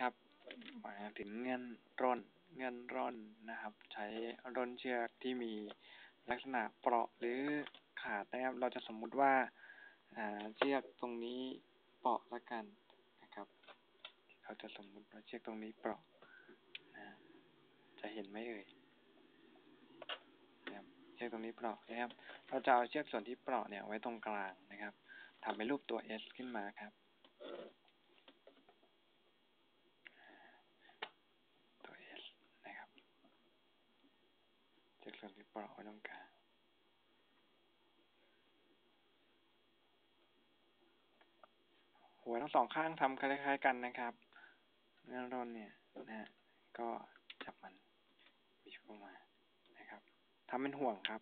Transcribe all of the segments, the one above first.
ครับหมายถึงเงื่อนร่นเงื่อนร่นนะครับ ใช้ร่นเชือกที่มีลักษณะเปราะหรือขาดนะครับ เราจะสมมุติว่าเชือกตรงนี้เปราะละกันนะครับ เราจะสมมุติว่าเชือกตรงนี้เปราะนะจะเห็นไหมเอ่ยนะครับเชือกตรงนี้เปราะนะครับ เราจะเอาเชือกส่วนที่เปราะเนี่ยไว้ตรงกลางนะครับทำเป็นรูปตัว S ขึ้นมาครับ ตัว S นะครับ ส่วนที่เปราะไว้ตรงกางหัวทั้งสองข้างทำคล้ายๆกันนะครับเนื้อร่นเนี่ยนะ ก็จับมันบีบเข้ามานะครับทำเป็นห่วงครับ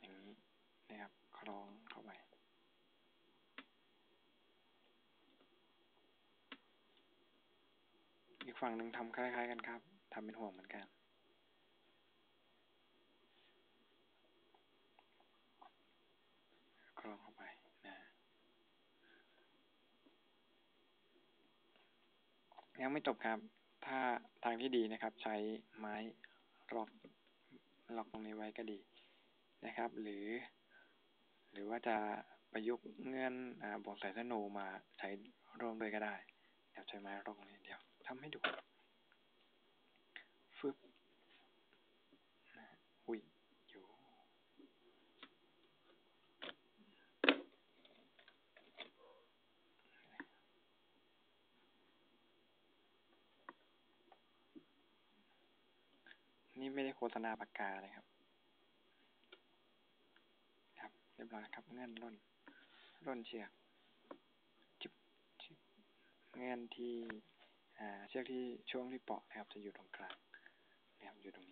อย่างนี้นะครับคล้องเข้าไปอีกฝั่งหนึ่งทำคล้ายๆกันครับทำเป็นห่วงเหมือนกัน คล้องเข้าไปนะยังไม่จบครับ ถ้าทางที่ดีนะครับ ใช้ไม้ล็อกล็อกตรงนี้ไว้ก็ดีนะครับ หรือ หรือว่าจะประยุกต์เงื่อนอบวกสายธนูมาใช้ร่วมด้วยก็ได้เดี๋ยวใช้ไม้ล็อกตรงนี้เดี๋ยวทำให้ดูฟึบนะอุ้ยอยู่ นี่ไม่ได้โฆษณาปากกาเลยครับ ครับ เรียบร้อยครับ เงื่อนร่น ร่นเชือกจิบจิบเงื่อนที่อ่าเชือกที่ช่วงที่เปาะนะครับ จะอยู่ตรงกลางนะครับอยู่ตรงนี้